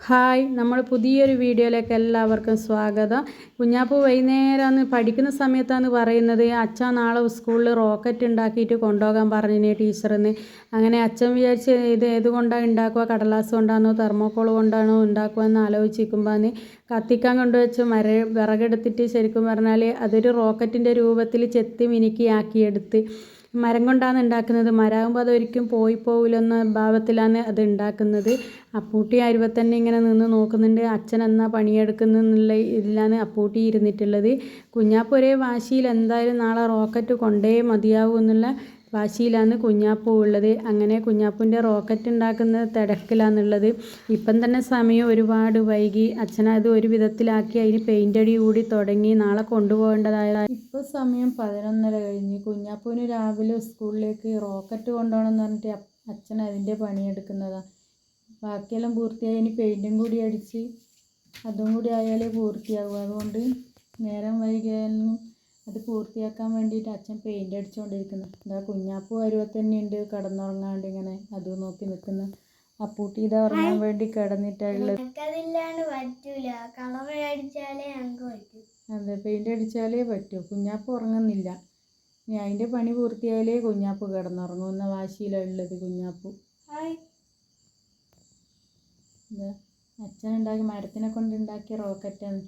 Hi നമ്മൾ പുതിയൊരു വീഡിയോയിലേക്ക് എല്ലാവർക്കും സ്വാഗതം. കുഞ്ഞാപ്പൂ വൈകുന്നേരമാണ് പഠിക്കുന്ന സമയത്താണ് പറയുന്നത് അച്ഛൻ നാളെ സ്കൂളിൽ റോക്കറ്റ് ഉണ്ടാക്കിയിട്ട് കൊണ്ടുപോകാൻ പറഞ്ഞിനെ ടീച്ചറിന്. അങ്ങനെ അച്ഛൻ വിചാരിച്ച് ഇത് ഏത് കൊണ്ടാണ് ഉണ്ടാക്കുക? കടലാസ് കൊണ്ടാണോ തെർമോക്കോൾ കൊണ്ടാണോ ഉണ്ടാക്കുക എന്ന് ആലോചിക്കുമ്പോൾ കത്തിക്കാൻ കൊണ്ടുവച്ച് മര വിറകെടുത്തിട്ട് ശരിക്കും പറഞ്ഞാൽ അതൊരു റോക്കറ്റിന്റെ രൂപത്തിൽ ചെത്തി മിനുക്കി ആക്കിയെടുത്ത് മരം കൊണ്ടാണ് ഉണ്ടാക്കുന്നത്. മരമാകുമ്പോൾ അതൊരിക്കലും പോയി പോകില്ലെന്ന ഭാവത്തിലാണ് അത് ഉണ്ടാക്കുന്നത്. അപ്പൂട്ടി അരുവ തന്നെ ഇങ്ങനെ നിന്ന് നോക്കുന്നുണ്ട്. അച്ഛൻ എന്നാ പണിയെടുക്കുന്നുള്ള ഇതിലാണ് അപ്പൂട്ടി ഇരുന്നിട്ടുള്ളത്. കുഞ്ഞാപ്പ് ഒരേ വാശിയിൽ എന്തായാലും നാളെ റോക്കറ്റ് കൊണ്ടേ മതിയാവൂ എന്നുള്ള വാശിയിലാണ് കുഞ്ഞാപ്പൂ ഉള്ളത്. അങ്ങനെ കുഞ്ഞാപ്പൂന്റെ റോക്കറ്റ് ഉണ്ടാക്കുന്ന തിരക്കിലാണുള്ളത്. ഇപ്പം തന്നെ സമയം ഒരുപാട് വൈകി. അച്ഛനത് ഒരു വിധത്തിലാക്കി അതിന് പെയിന്റ് അടി കൂടി തുടങ്ങി നാളെ കൊണ്ടുപോകേണ്ടതായ ഇപ്പോൾ സമയം പതിനൊന്നര കഴിഞ്ഞ്. കുഞ്ഞാപ്പൂവിന് രാവിലെ സ്കൂളിലേക്ക് റോക്കറ്റ് കൊണ്ടുപോകണം എന്ന് പറഞ്ഞിട്ട് അച്ഛൻ അതിന്റെ പണിയെടുക്കുന്നതാണ് ബാക്കിയെല്ലാം പൂർത്തിയായി. ഇനി പെയിന്റും കൂടി അടിച്ച് അതും കൂടി ആയാലേ പൂർത്തിയാകും അതുകൊണ്ട് നേരം വൈകിയാലും അത് പൂർത്തിയാക്കാൻ വേണ്ടിയിട്ട് അച്ഛൻ പെയിന്റ് അടിച്ചുകൊണ്ടിരിക്കുന്നു എന്താ കുഞ്ഞാപ്പു അരുവ തന്നെയുണ്ട് കിടന്നുറങ്ങാണ്ട് ഇങ്ങനെ അത് നോക്കി നിൽക്കുന്നു അപ്പൂട്ടി ഇതാ ഉറങ്ങാൻ വേണ്ടി കിടന്നിട്ടുള്ളത്. അതെ പെയിന്റ് അടിച്ചാലേ പറ്റൂ. കുഞ്ഞാപ്പ് ഉറങ്ങുന്നില്ല. ഇനി അതിന്റെ പണി പൂർത്തിയായാലേ കുഞ്ഞാപ്പ് കിടന്നുറങ്ങുന്ന വാശിയിലുള്ളത് കുഞ്ഞാപ്പു. അച്ഛൻ ഉണ്ടാക്കി മരത്തിനെ കൊണ്ട് ഉണ്ടാക്കിയ റോക്കറ്റാണ്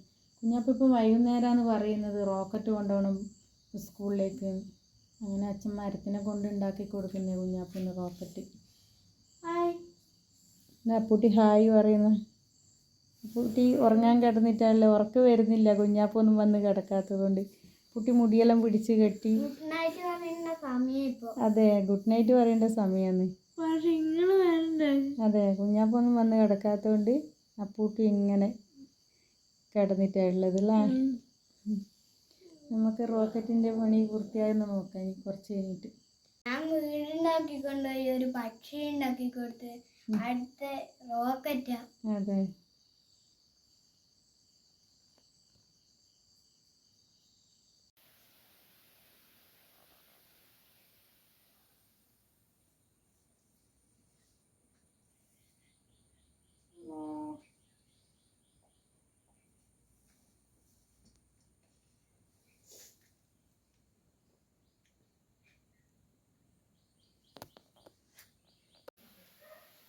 കുഞ്ഞാപ്പ് ഇപ്പം വൈകുന്നേരമാണ് പറയുന്നത് റോക്കറ്റ് കൊണ്ടുപോകണം സ്കൂളിലേക്ക്. അങ്ങനെ അച്ഛൻ മരത്തിനെ കൊണ്ട് ഉണ്ടാക്കി കൊടുക്കുന്നേ കുഞ്ഞാപ്പിന് റോക്കറ്റ് അപ്പൂട്ടി ഹായ് പറയുന്നു. അപ്പൂട്ടി ഉറങ്ങാൻ കിടന്നിട്ടല്ലേ ഉറക്കം വരുന്നില്ല. കുഞ്ഞാപ്പൊന്നും വന്ന് കിടക്കാത്തത് കൊണ്ട് കുട്ടി മുടിയെല്ലാം പിടിച്ച് കെട്ടി. അതെ ഗുഡ് നൈറ്റ് പറയേണ്ട സമയമാണ് അതെ കുഞ്ഞാപ്പൊന്നും വന്ന് കിടക്കാത്തതുകൊണ്ട് അപ്പൂട്ടി ഇങ്ങനെ കിടന്നിട്ടുള്ളത് അല്ലേ നമുക്ക് റോക്കറ്റിന്റെ പണി പൂർത്തിയായെന്ന് നോക്കാം. ഇനി കുറച്ച് കഴിഞ്ഞിട്ട്. ഞാൻ വീടുണ്ടാക്കി കൊണ്ടുപോയി ഒരു പക്ഷി ഉണ്ടാക്കി കൊടുത്ത് അടുത്ത റോക്കറ്റാ. അതെ.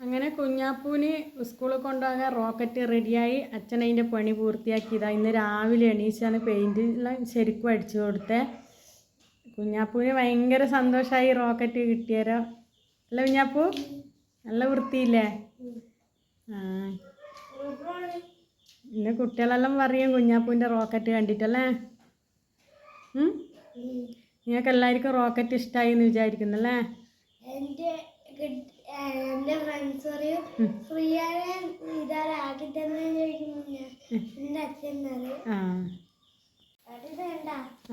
അങ്ങനെ കുഞ്ഞാപ്പൂന് സ്കൂളിൽ കൊണ്ടുപോകാൻ റോക്കറ്റ് റെഡിയായി അച്ഛൻ അതിന്റെ പണി പൂർത്തിയാക്കിയതാ ഇന്ന് രാവിലെ എണീച്ചാണ് പെയിന്റെല്ലാം ശരിക്കും അടിച്ചു കൊടുത്തേ. കുഞ്ഞാപ്പൂന് ഭയങ്കര സന്തോഷമായി റോക്കറ്റ് കിട്ടിയാരോ. അല്ല കുഞ്ഞാപ്പൂ? നല്ല വൃത്തിയില്ലേ? ആ. ഇന്ന് കുട്ടികളെല്ലാം പറയും കുഞ്ഞാപ്പൂന്റെ റോക്കറ്റ് കണ്ടിട്ടല്ലേ? നിങ്ങൾക്ക് എല്ലാവർക്കും റോക്കറ്റ് ഇഷ്ടമായി എന്ന് വിചാരിക്കുന്നല്ലേ? എന്റെ ഫ്രണ്ട്സ് പറയും ഫ്രീയാനെ ഇതാരാക്കി തന്നെ ചോദിക്കുന്നു ഞാൻ എന്റെ അച്ഛൻ ആ.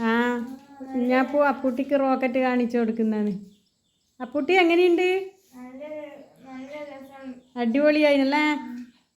ഞാൻ കുഞ്ഞാപ്പൂ അപ്പൂട്ടിക്ക് റോക്കറ്റ് കാണിച്ചു കൊടുക്കുന്നതാണ്. അപ്പൂട്ടി എങ്ങനെയുണ്ട്? അടിപൊളിയായിനല്ലേ?